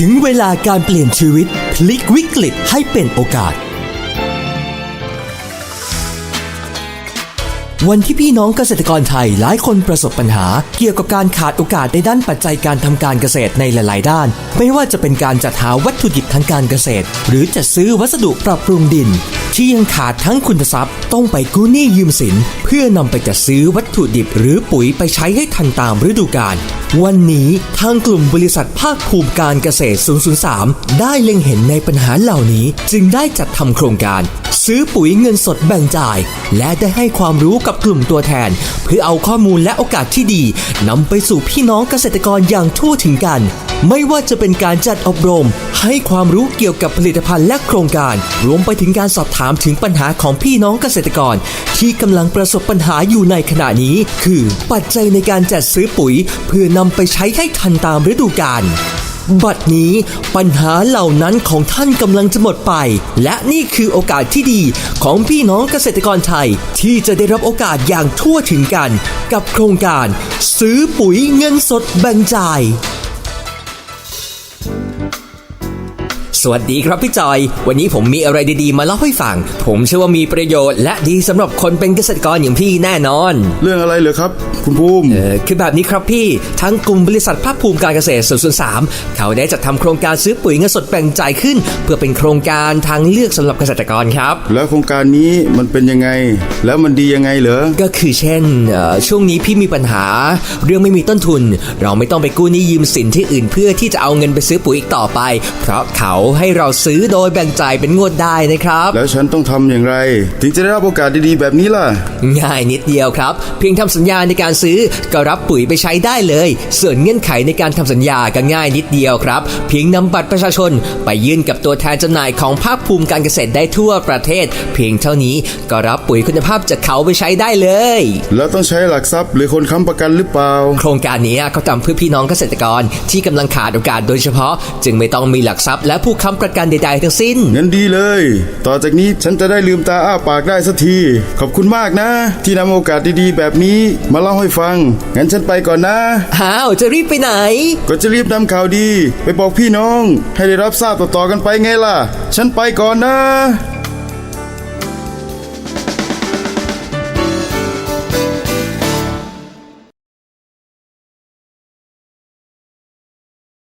ถึงเวลาการเปลี่ยนชีวิต พลิกวิกฤตให้เป็นโอกาส วันที่พี่น้องเกษตรกรไทยหลายคนประสบปัญหา เกี่ยวกับการขาดโอกาสในด้านปัจจัยการทำการเกษตรในหลาย ๆ ด้าน ไม่ว่าจะเป็นการจัดหาวัตถุดิบทางการเกษตร หรือจะซื้อวัสดุปรับปรุงดิน ที่ยังขาดทั้งคุณทรัพย์ ต้องไปกู้หนี้ยืมสิน เพื่อนำไปจัดซื้อวัตถุดิบหรือปุ๋ยไปใช้ให้ทันตามฤดูกาล วันนี้ทางกลุ่มบริษัทภาคภูมิการเกษตร 003 ได้เล็งเห็นในปัญหาเหล่านี้จึงได้จัดทำโครงการ ซื้อปุ๋ยเงินสดแบ่งจ่าย และได้ให้ความรู้กับกลุ่มตัวแทน เพื่อเอาข้อมูลและโอกาสที่ดีนำไปสู่พี่น้องเกษตรกรอย่างทั่วถึงกัน ไม่ว่าจะเป็นการจัดอบรม ให้ความรู้เกี่ยวกับผลิตภัณฑ์และโครงการ รวมไปถึงการสอบถามถึงปัญหาของพี่น้องเกษตรกร ที่กำลังประสบปัญหาอยู่ในขณะนี้ คือปัจจัยในการจัดซื้อปุ๋ย เพื่อนำไปใช้ให้ทันตามฤดูกาลบัดนี้ปัญหาเหล่านั้นของท่านกำลังจะหมดไป และนี่คือโอกาสที่ดีของพี่น้องเกษตรกรไทย ที่จะได้รับโอกาสอย่างทั่วถึงกัน กับโครงการ ซื้อปุ๋ยเงินสดแบ่งจ่าย สวัสดีครับพี่จอย วันนี้ผมมีอะไรดีๆ มาเล่าให้ฟัง ผมเชื่อว่ามีประโยชน์ และดีสำหรับคนเป็นเกษตรกรอย่างพี่แน่นอน เรื่องอะไรเหรอครับ คุณภูมิเออคือแบบนี้ครับพี่ทั้งกลุ่มบริษัทภาคภูมิการเกษตร003เขาได้จัดทำโครงการซื้อปุ๋ยเงินสดแบ่งจ่ายขึ้น เพื่อเป็นโครงการทางเลือกสำหรับเกษตรกรครับ แล้วโครงการนี้มันเป็นยังไง แล้วมันดียังไงเหรอก็คือเช่นเอ่อช่วงนี้พี่มีปัญหา เรื่องไม่มีต้นทุน เราไม่ต้องไปกู้หนี้ยืมสินที่อื่นเพื่อที่จะเอาเงินไปซื้อปุ๋ยอีกต่อไป เพราะเขาให้เราซื้อโดยแบ่งจ่ายเป็นงวดได้นะครับ แล้วฉันต้องทำอย่างไร ถึงจะได้รับโอกาสดีๆ แบบนี้ล่ะ ง่ายนิดเดียวครับ เพียงทำสัญญาในการซื้อก็รับปุ๋ยไปใช้ได้เลย ส่วนเงื่อนไขในการทำสัญญาก็ง่ายนิดเดียวครับ เพียงนำบัตรประชาชน ไปยื่นกับตัวแทนจำหน่ายของภาคภูมิการเกษตรได้ทั่วประเทศ เพียงเท่านี้ก็รับปุ๋ยคุณภาพจากเขาไปใช้ได้เลย แล้วต้องใช้หลักทรัพย์หรือคนค้ำประกันหรือเปล่า โครงการนี้เขาทำเพื่อพี่น้องเกษตรกรที่กำลังขาดโอกาสโดยเฉพาะ จึงไม่ต้องมีหลักทรัพย์และผู้ค้ำประกันใดๆทั้งสิ้น งั้นดีเลย ต่อจากนี้ฉันจะได้ลืมตาอ้าปากได้สักที ขอบคุณมากนะ ที่นำโอกาสดีๆ แบบนี้มาเล่าให้ฟัง งั้นฉันไปก่อนนะอ้าวจะรีบไปไหน ก็จะรีบนำข่าวดี ไปบอกพี่น้อง ให้ได้รับทราบต่อๆกันไปไงล่ะ ฉันไปก่อนนะ